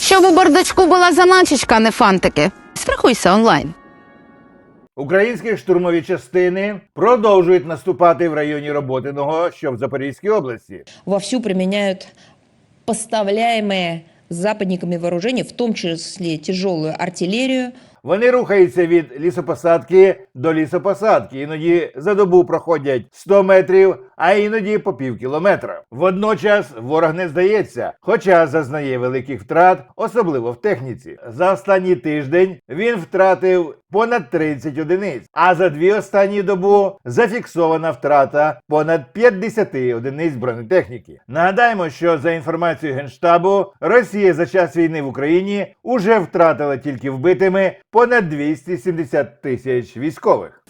Щоб у бардачку була заначечка, а не фантики. Страхуйся онлайн. Українські штурмові частини продовжують наступати в районі Роботиного, що в Запорізькій області. вовсю приміняють поставляємо западниками вооружения, в тому числі тяжелую артиллерию, Вони рухаються від лісопосадки до лісопосадки. Іноді за добу проходять 100 метрів, а іноді по пів кілометра. Водночас ворог не здається, хоча зазнає великих втрат, особливо в техніці. За останній тиждень він втратив понад 30 одиниць, а за дві останні добу зафіксована втрата понад 50 одиниць бронетехніки. Нагадаємо, що за інформацією генштабу, Росія за час війни в Україні уже втратила тільки вбитими понад 270 тисяч військових.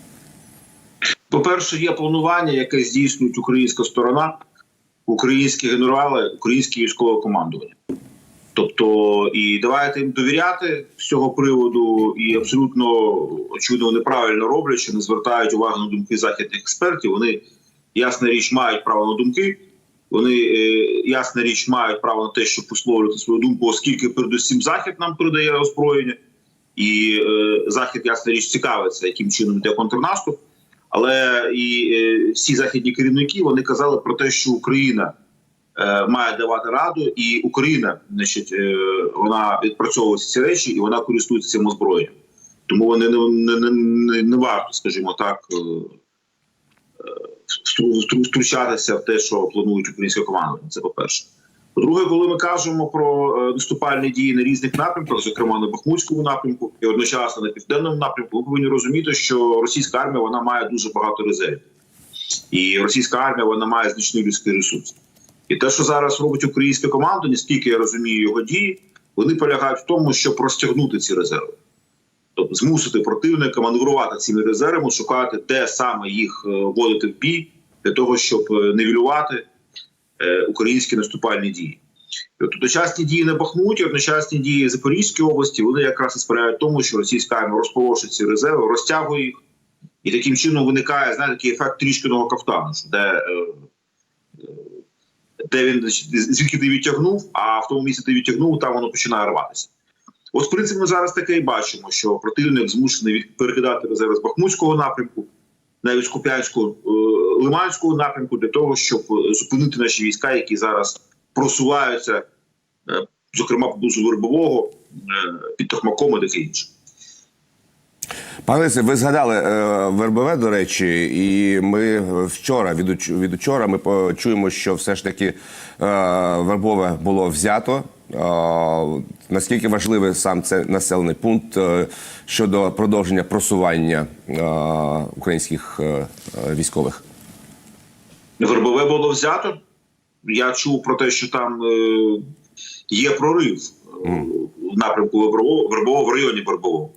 По-перше, є планування, яке здійснюють українська сторона, українські генерали, українське військове командування. Тобто, і давайте їм довіряти з цього приводу, і абсолютно очевидно вони правильно роблять, що не звертають увагу на думки західних експертів. Вони ясна річ мають право на думки. Вони е, ясна річ мають право на те, щоб висловлювати свою думку, оскільки передусім захід нам передає озброєння, і е, захід ясна річ цікавиться, яким чином йде контрнаступ. Але і е, всі західні керівники вони казали про те, що Україна е, має давати раду, і Україна, значить, е, вона відпрацьовує ці речі і вона користується цим озброєнням. Тому вони не, не, не, не, варто, скажімо так, е, е, втру- втру- втручатися в те, що планують українська команда. Це по перше. По-друге, коли ми кажемо про е, наступальні дії на різних напрямках, зокрема на Бахмутському напрямку і одночасно на південному напрямку, ви повинні розуміти, що російська армія вона має дуже багато резервів, і російська армія вона має значний людський ресурс. І те, що зараз робить українська команда, наскільки я розумію його дії, вони полягають в тому, щоб розтягнути ці резерви, тобто змусити противника маневрувати цими резервами, шукати, де саме їх е, вводити в бій, для того, щоб е, нівелювати українські наступальні дії. От одночасні дії на Бахмуті, одночасні дії в Запорізькій області, вони якраз і сприяють тому, що російська армія розполошить ці резерви, розтягує їх, і таким чином виникає знаєте, такий ефект трішкиного кафтану, де, е, е, де він звідки ти відтягнув, а в тому місці ти відтягнув, там воно починає рватися. От, в принципі, ми зараз таке і бачимо, що противник змушений перекидати резерви з Бахмутського напрямку, навіть з Куп'янського е, Лиманського напрямку для того, щоб е, зупинити наші війська, які зараз просуваються, е, зокрема поблизу Вербового, е, під Токмаком і таке інше. Пане Лисе, ви згадали е, Вербове, до речі, і ми вчора, від, від учора, ми почуємо, що все ж таки е, Вербове було взято. Е, наскільки важливий сам це населений пункт е, щодо продовження просування е, українських е, військових? Вербове було взято. Я чув про те, що там е, є прорив е, в напрямку Вербового, в районі Вербового.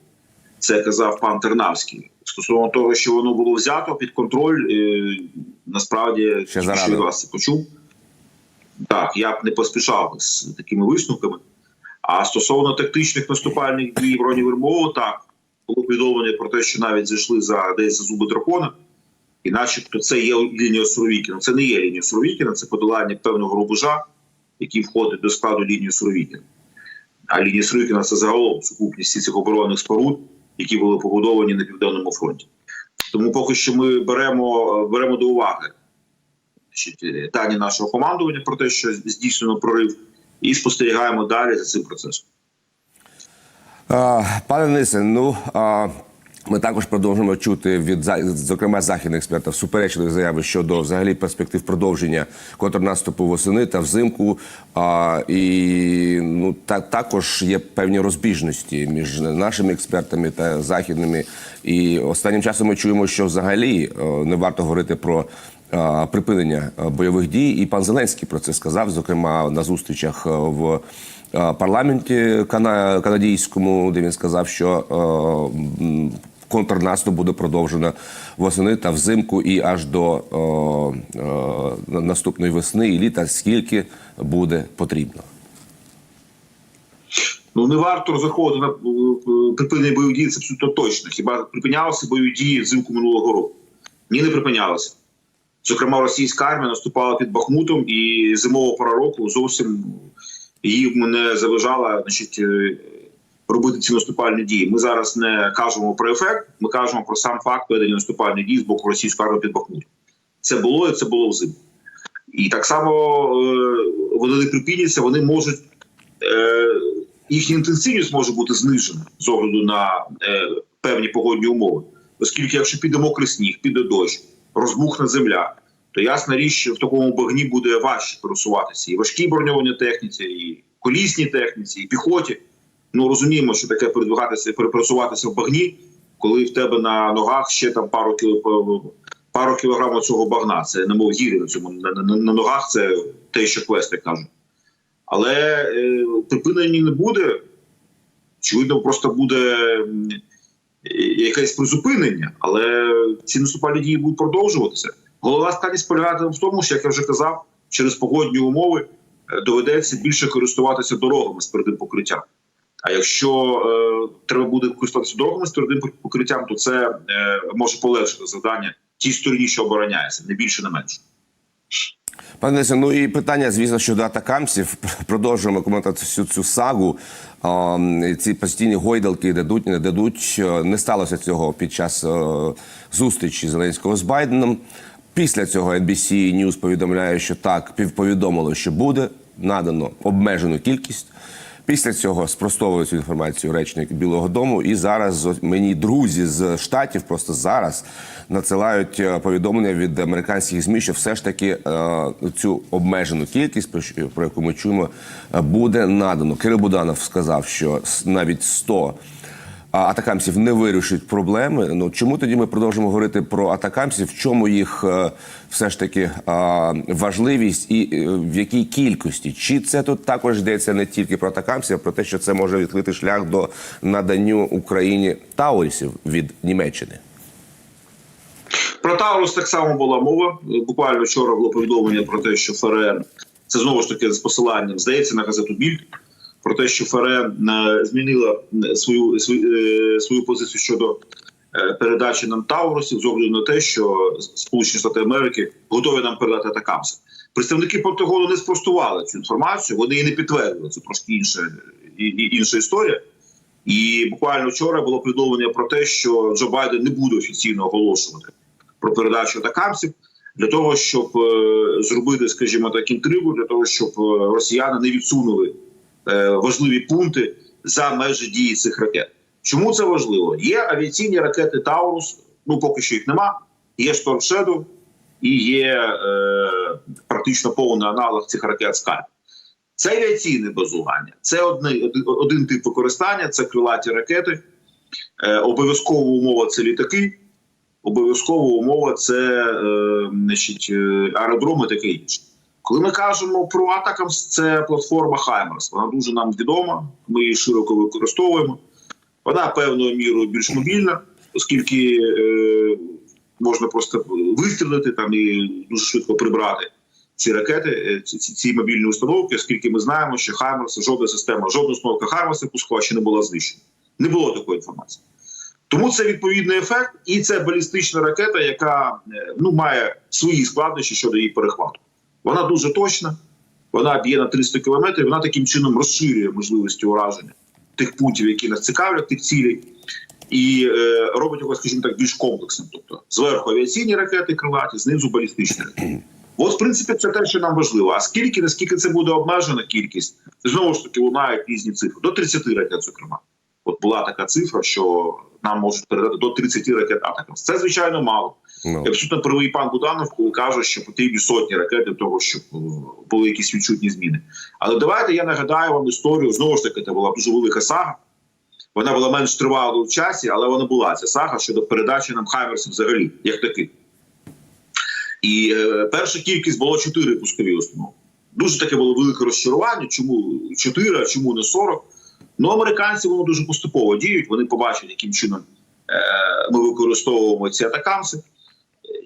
Це казав пан Тернавський. Стосовно того, що воно було взято під контроль, е, насправді Ще що від вас це почув. Так, я б не поспішав з такими висновками. А стосовно тактичних наступальних дій в районі Вербового, так було повідомлення про те, що навіть зайшли за десь за зуби дракона. І начебто це є лінія Суровікіна. Це не є лінія Суровікіна, це подолання певного рубежа, який входить до складу лінії Суровікіна. А лінія Суровікіна це загалом сукупність цих оборонних споруд, які були побудовані на південному фронті. Тому поки що ми беремо, беремо до уваги дані нашого командування про те, що здійснено прорив, і спостерігаємо далі за цим процесом. А, Пане Денисе, ну а, ми також продовжуємо чути від зокрема західних експертів суперечливі заяви щодо взагалі перспектив продовження контрнаступу восени та взимку. А, і ну та також є певні розбіжності між нашими експертами та західними. І останнім часом ми чуємо, що взагалі е, не варто говорити про. е, Припинення е, бойових дій, і пан Зеленський про це сказав, зокрема на зустрічах в парламенті кана- канадійському, де він сказав, що контрнаступ буде продовжено восени та взимку і аж до е, е, наступної весни і літа, скільки буде потрібно. Ну не варто розраховувати на е, припинення бойових дій, це абсолютно точно. Хіба припинялися бойові дії взимку минулого року? Ні, не припинялися. Зокрема, російська армія наступала під Бахмутом, і зимова пора року зовсім їм не заважала значить, е, робити ці наступальні дії. Ми зараз не кажемо про ефект, ми кажемо про сам факт ведення наступальних дій з боку російської армії під Бахмутом. Це було і це було взимку. І так само е, вони не припиняться, вони можуть. Е, їхня інтенсивність може бути знижена з огляду на е, певні погодні умови. Оскільки, якщо піде мокрий сніг, піде дощ, розбухне земля, то ясна річ, що в такому багні буде важче пересуватися і важкій броньованій техніці, і колісній техніці, і піхоті. Ну розуміємо, що таке передвигатися, пересуватися в багні, коли в тебе на ногах ще там пару пару кілограмів цього багна. Це немов гірі на цьому на, на, на ногах. Це те, що квест, як кажуть. Але е, припинення не буде. Очевидно, просто буде якесь призупинення, але ці наступальні дії будуть продовжуватися. Головна складність полягатиме в тому, що як я вже казав, через погодні умови е, доведеться більше користуватися дорогами з твердим покриттям. А якщо е, треба буде користуватися дорогами з твердим покриттям, то це е, може полегшити завдання тій стороні, що обороняється, не більше, не менше. Пане Денисе, ну і питання, звісно, щодо атакамсів. Продовжуємо коментувати всю цю сагу. Ці постійні гойдалки дадуть, не дадуть. Не сталося цього під час е, зустрічі Зеленського з Байденом. Після цього NBC News повідомляє, що так, повідомили, що буде надано обмежену кількість. Після цього спростовує цю інформацію речник Білого Дому. І зараз мені друзі з штатів просто зараз надсилають е, повідомлення від американських змі, що все ж таки е, цю обмежену кількість, про яку ми чуємо, е, буде надано. Кирил Буданов сказав, що навіть 100 а, атакамсів не вирішить проблеми. Ну чому тоді ми продовжимо говорити про атакамсів? В чому їх е, все ж таки важливість і е, в якій кількості? Чи це тут також йдеться не тільки про атакамсів, а про те, що це може відкрити шлях до наданню Україні таурісів від Німеччини? Про Таурус так само була мова. Буквально вчора було повідомлення про те, що ФРН це знову ж таки з посиланням здається на газету Більд. Про те, що ФРН е, змінила е, свою е, свою позицію щодо передачі нам Таурусів з огляду на те, що Сполучені Штати Америки готові нам передати атакамси. Представники Пентагону не спростували цю інформацію, вони її не підтвердили. Це трошки інша, інша історія. І буквально вчора було повідомлення про те, що Джо Байден не буде офіційно оголошувати про передачу атакамсів для того, щоб зробити, скажімо так, інтригу, для того, щоб росіяни не відсунули важливі пункти за межі дії цих ракет. Чому це важливо? Є авіаційні ракети Таурус, ну поки що їх нема. Є Storm і є е, практично повний аналог цих ракет Скальп. Це авіаційне базування, це одне, один, один тип використання, це крилаті ракети. Е, обов'язкова умова це літаки. Обов'язкова умова це е, значить, е, аеродроми, таке інше. Коли ми кажемо про Атакамс, це платформа Хаймерс. Вона дуже нам відома. Ми її широко використовуємо. Вона певною мірою більш мобільна, оскільки е, можна просто вистрілити там і дуже швидко прибрати ці ракети, е, ці, ці, мобільні установки, оскільки ми знаємо, що Хаймерс, жодна система, жодна установка Хаймерса пускова ще не була знищена. Не було такої інформації. Тому це відповідний ефект, і це балістична ракета, яка е, ну має свої складнощі щодо її перехвату. Вона дуже точна, вона б'є на 300 кілометрів. Вона таким чином розширює можливості ураження тих пунктів, які нас цікавлять, тих цілей, і е, робить його, скажімо так, більш комплексним. Тобто зверху авіаційні ракети крилаті, знизу балістичні ракети. От, в принципі, це те, що нам важливо. А скільки, наскільки це буде обмежена кількість, знову ж таки лунають різні цифри. До 30 ракет, зокрема. От була така цифра, що нам можуть передати до 30 ракет атакам. Це звичайно мало. Ну. І Абсолютно правий пан Буданов, коли каже, що потрібні сотні ракет для того, щоб е, були якісь відчутні зміни. Але давайте я нагадаю вам історію. Знову ж таки, це була дуже велика сага. Вона була менш тривалою в часі, але вона була ця сага щодо передачі нам Хаймерсів взагалі, як таких. І е, перша кількість було 4 пускові установи. Дуже таке було велике розчарування. Чому 4, а чому не 40? Ну, американці воно дуже поступово діють. Вони побачать, яким чином е, ми використовуємо ці атакамси.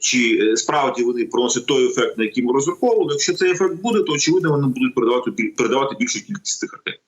Чи е, справді вони приносять той ефект, на який ми розраховували. Якщо цей ефект буде, то очевидно вони будуть передавати передавати більшу кількість цих ракет.